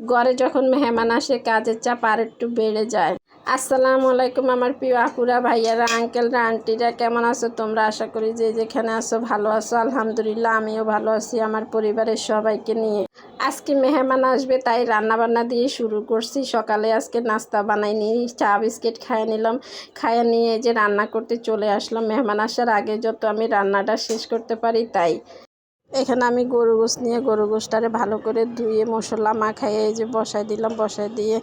ঘরে যখন মেহমান আসে, কাজের চাপ আর একটু বেড়ে যায়। আসসালামু আলাইকুম আমার প্রিয় আপুরা, ভাইয়ারা, আঙ্কেলরা, আন্টিরা, কেমন আছো তোমরা? আশা করি যে যেখানে আছো ভালো আছো। আলহামদুলিল্লাহ, আমিও ভালো আছি আমার পরিবারের সবাইকে নিয়ে। আজকে মেহমান আসবে, তাই রান্না বান্না দিয়ে শুরু করছি। সকালে আজকে নাস্তা বানাই নিয়ে চা, বিস্কিট খাইয়ে নিলাম। খাইয়ে নিয়ে যে রান্না করতে চলে আসলাম। মেহমান আসার আগে যত আমি রান্নাটা শেষ করতে পারি তাই। এখানে আমি গরু গোস নিয়ে গরু গোসটারে ভালো করে ধুয়ে, মশলা মাখাই এই যে বসাই দিলাম বসাই দিয়ে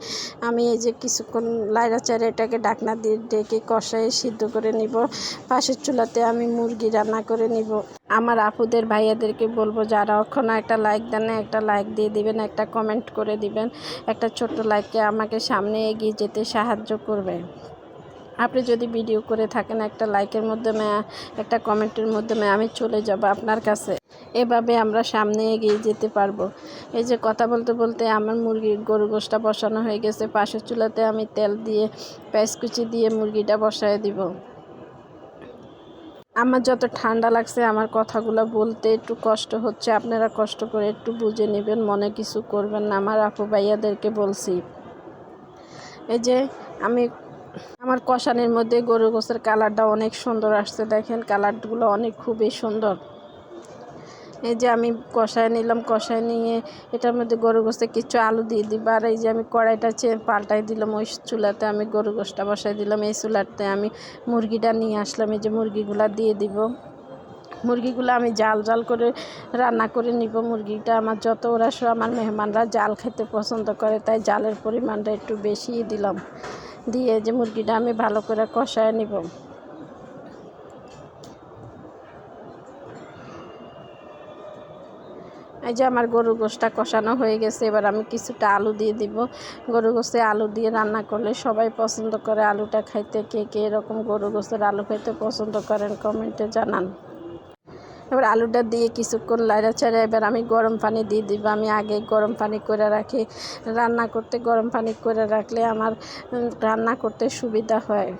আমি এই যে কিছুক্ষণ লাইরা চারে এটাকে ডাকনা দিয়ে ডেকে কষাই সিদ্ধ করে নিব। পাশের চুলাতে আমি মুরগি রান্না করে নিব। আমার আপুদের ভাইয়াদেরকে বলব, যারা অক্ষণ একটা লাইক দেন একটা লাইক দিয়ে দিবেন, একটা কমেন্ট করে দিবেন, একটা ছোট্ট লাইককে আমাকে সামনে এগিয়ে যেতে সাহায্য করবে। আপনি যদি ভিডিও করে থাকেন, একটা লাইকের মাধ্যমে একটা কমেন্টের মাধ্যমে আমি চলে যাব আপনার কাছে। এভাবে আমরা সামনে এগিয়ে যেতে পারব। এই যে কথা বলতে বলতে আমার মুরগির গরু গোষ্ঠটা বসানো হয়ে গেছে। পাশের চুলাতে আমি তেল দিয়ে কুচি দিয়ে মুরগিটা বসায় দিব। আমার যত ঠান্ডা লাগছে, আমার কথাগুলো বলতে একটু কষ্ট হচ্ছে। আপনারা কষ্ট করে একটু বুঝে নেবেন, মনে কিছু করবেন না। আমার আপু ভাইয়াদেরকে বলছি। এই যে আমি আমার কষানের মধ্যে গরু গোসের কালারটা অনেক সুন্দর আসছে, দেখেন কালারগুলো অনেক খুবই সুন্দর। এই যে আমি কষায় নিলাম, কষায় নিয়ে এটার মধ্যে গরু গোস্তে কিছু আলু দিয়ে দিব, আর এই যে আমি কড়াইটা চেয়ে পাল্টাই দিলাম, ওই চুলাতে আমি গরু গোসটা বসাই দিলাম, এই চুলাতে আমি মুরগিটা নিয়ে আসলাম, এই যে মুরগিগুলা দিয়ে দিব। মুরগিগুলো আমি জাল জাল করে রান্না করে নিব, মুরগিটা আমার যত ওরা সব আমার মেহমানরা জাল খেতে পছন্দ করে, তাই জালের পরিমাণটা একটু বেশিই দিলাম। দিয়ে যে মুরগিটা আমি ভালো করে কষায় নিব। এই যে আমার গরু গোশটা কষানো হয়ে গেছে, এবার আমি কিছুটা আলু দিয়ে দিব। গরু গোশে আলু দিয়ে রান্না করলে সবাই পছন্দ করে আলুটা খাইতে। কে কে এরকম গরু গোশের আলু খাইতে পছন্দ করেন কমেন্টে জানান। এবার আলুটা দিয়ে কিছুক্ষণ লাইড়া ছাড়া এবার আমি গরম পানি দিয়ে দিব। আমি আগে গরম পানি করে রাখি। রান্না করতে গরম পানি করে রাখলে আমার রান্না করতে সুবিধা হয়।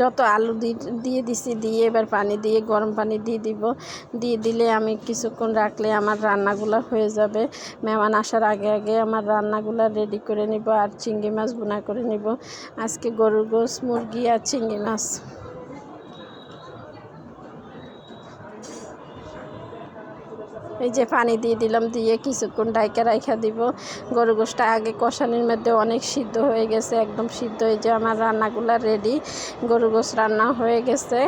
যত আলু দিয়ে দিছি, দিয়ে এবার পানি দিয়ে, গরম পানি দিয়ে দিব। দিয়ে দিলে আমি কিছুক্ষণ রাখলে আমার রান্নাগুলো হয়ে যাবে। মেহমান আসার আগে আগে আমার রান্নাগুলো রেডি করে নিব আর চিংড়ি মাছ বোনা করে নিব। আজকে গরুর গোস মুরগি আর চিংড়ি মাছ। এই যে পানি দিয়ে দিলাম, দিয়ে কিছুক্ষণ ডাইকা রাইখা দিব। গরু গোষ্ঠটা আগে কষানির মধ্যে অনেক সিদ্ধ হয়ে গেছে, একদম সিদ্ধ। হয়ে যে আমার রান্নাগুলো রেডি গরু গোশ রান্না হয়ে গেছে।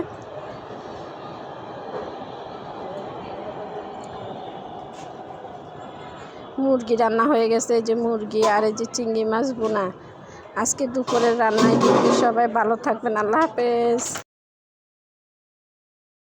মুরগি রান্না হয়ে গেছে যে মুরগি আর এই যে চিংড়ি মাছ বোনা আজকে দুপুরের রান্নায় সবাই ভালো থাকবেন, আল্লাহ হাফেজ।